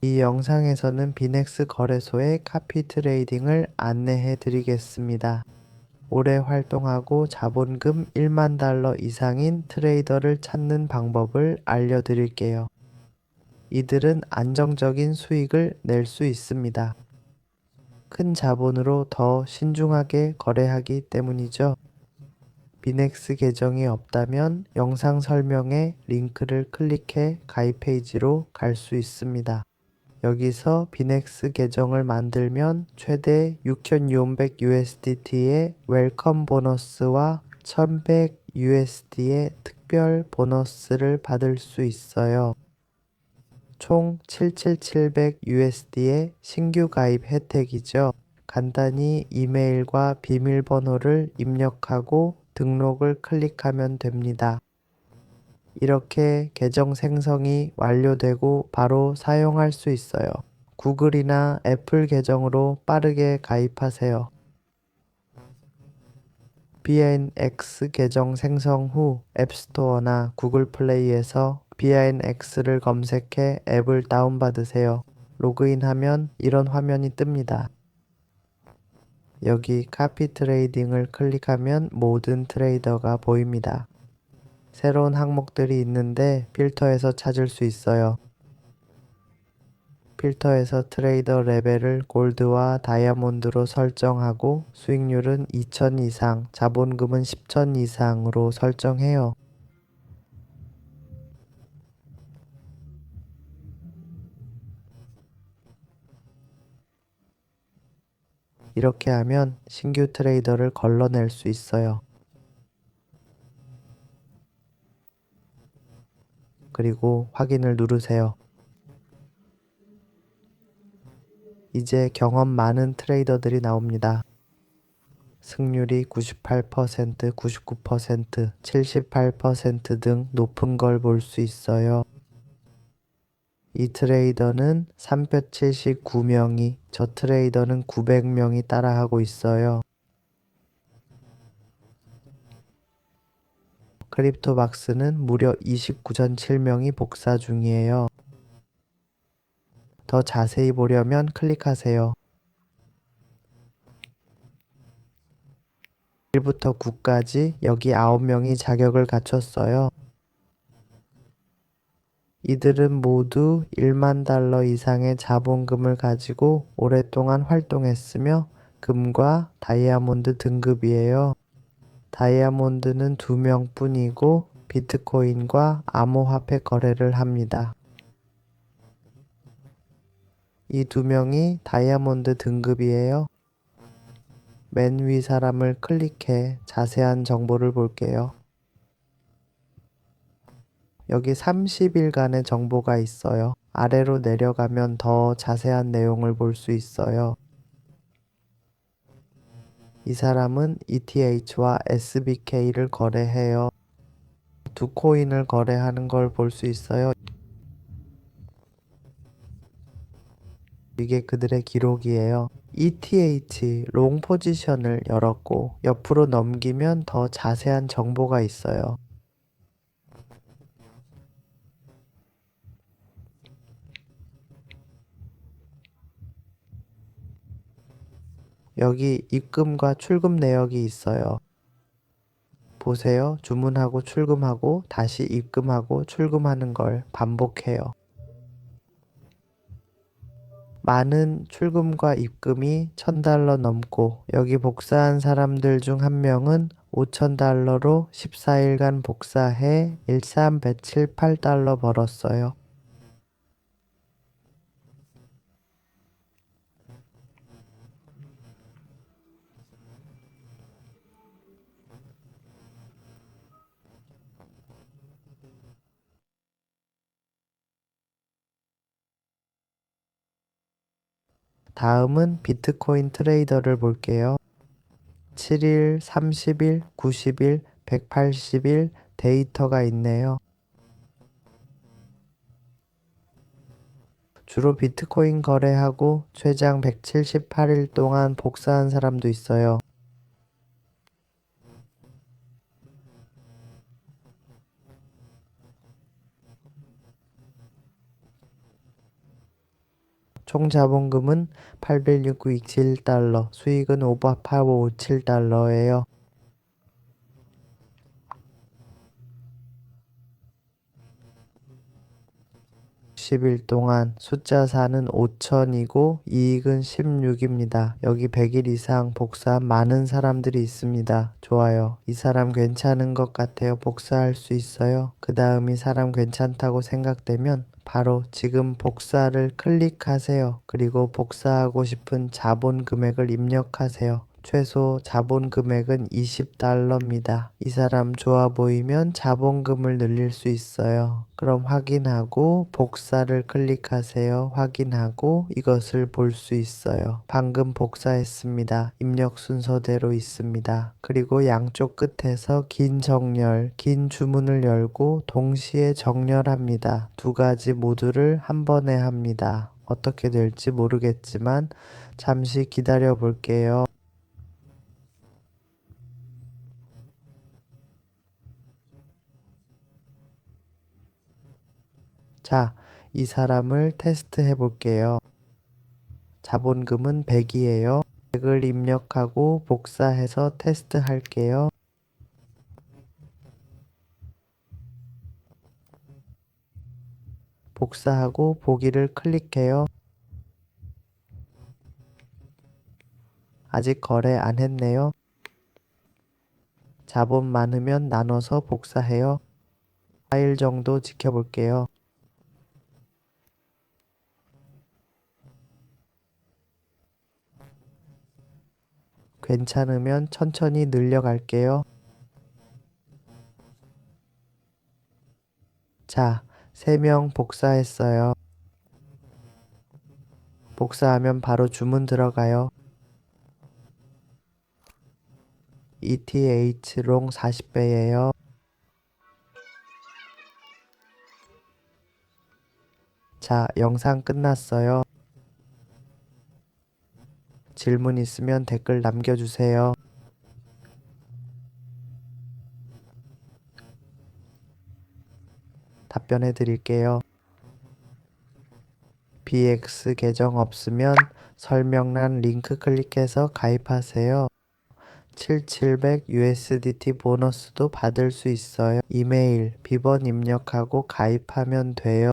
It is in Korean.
이 영상에서는 비넥스 거래소의 카피 트레이딩을 안내해 드리겠습니다. 오래 활동하고 자본금 1만 달러 이상인 트레이더를 찾는 방법을 알려드릴게요. 이들은 안정적인 수익을 낼 수 있습니다. 큰 자본으로 더 신중하게 거래하기 때문이죠. 비넥스 계정이 없다면 영상 설명에 링크를 클릭해 가입 페이지로 갈 수 있습니다. 여기서 비넥스 계정을 만들면 최대 6,600 USDT의 웰컴 보너스와 1,100 USD의 특별 보너스를 받을 수 있어요. 총 7,700 USD의 신규 가입 혜택이죠. 간단히 이메일과 비밀번호를 입력하고 등록을 클릭하면 됩니다. 이렇게 계정 생성이 완료되고 바로 사용할 수 있어요. 구글이나 애플 계정으로 빠르게 가입하세요. BNX 계정 생성 후 앱스토어나 구글 플레이에서 BNX를 검색해 앱을 다운받으세요. 로그인하면 이런 화면이 뜹니다. 여기 카피 트레이딩을 클릭하면 모든 트레이더가 보입니다. 새로운 항목들이 있는데 필터에서 찾을 수 있어요. 필터에서 트레이더 레벨을 골드와 다이아몬드로 설정하고 수익률은 2천 이상, 자본금은 10천 이상으로 설정해요. 이렇게 하면 신규 트레이더를 걸러낼 수 있어요. 그리고 확인을 누르세요. 이제 경험 많은 트레이더들이 나옵니다. 승률이 98%, 99%, 78%등 높은 걸 볼 수 있어요. 이 트레이더는 379명이, 저 트레이더는 900명이 따라하고 있어요. 크립토박스는 무려 29.7명이 복사 중이에요. 더 자세히 보려면 클릭하세요. 1부터 9까지 여기 9명이 자격을 갖췄어요. 이들은 모두 1만 달러 이상의 자본금을 가지고 오랫동안 활동했으며 금과 다이아몬드 등급이에요. 다이아몬드는 두 명뿐이고 비트코인과 암호화폐 거래를 합니다. 이 두 명이 다이아몬드 등급이에요. 맨 위 사람을 클릭해 자세한 정보를 볼게요. 여기 30일간의 정보가 있어요. 아래로 내려가면 더 자세한 내용을 볼 수 있어요. 이 사람은 ETH와 SBK를 거래해요. 두 코인을 거래하는 걸 볼 수 있어요. 이게 그들의 기록이에요. ETH 롱 포지션을 열었고 옆으로 넘기면 더 자세한 정보가 있어요. 여기 입금과 출금 내역이 있어요. 보세요. 주문하고 출금하고 다시 입금하고 출금하는 걸 반복해요. 많은 출금과 입금이 1000달러 넘고 여기 복사한 사람들 중 한 명은 5000달러로 14일간 복사해 1378달러 벌었어요. 다음은 비트코인 트레이더를 볼게요. 7일, 30일, 90일, 180일 데이터가 있네요. 주로 비트코인 거래하고 최장 178일 동안 복사한 사람도 있어요. 총 자본금은 869.27달러, 수익은 585.57달러예요. 10일 동안 숫자 4는 5천이고 이익은 16입니다. 여기 100일 이상 복사한 많은 사람들이 있습니다. 좋아요. 이 사람 괜찮은 것 같아요. 복사할 수 있어요. 그 다음 이 사람 괜찮다고 생각되면 바로 지금 복사를 클릭하세요. 그리고 복사하고 싶은 자본 금액을 입력하세요. 최소 자본 금액은 20달러입니다. 이 사람 좋아 보이면 자본금을 늘릴 수 있어요. 그럼 확인하고 복사를 클릭하세요. 확인하고 이것을 볼 수 있어요. 방금 복사했습니다. 입력 순서대로 있습니다. 그리고 양쪽 끝에서 긴 정렬, 긴 주문을 열고 동시에 정렬합니다. 두 가지 모두를 한 번에 합니다. 어떻게 될지 모르겠지만 잠시 기다려 볼게요. 자, 이 사람을 테스트 해 볼게요. 자본금은 100이에요. 100을 입력하고 복사해서 테스트 할게요. 복사하고 보기를 클릭해요. 아직 거래 안 했네요. 자본 많으면 나눠서 복사해요. 4일 정도 지켜볼게요. 괜찮으면 천천히 늘려갈게요. 자, 3명 복사했어요. 복사하면 바로 주문 들어가요. ETH 롱 40배예요. 자, 영상 끝났어요. 질문 있으면 댓글 남겨주세요. 답변해 드릴게요. BX 계정 없으면 설명란 링크 클릭해서 가입하세요. 7700 USDT 보너스도 받을 수 있어요. 이메일, 비번 입력하고 가입하면 돼요.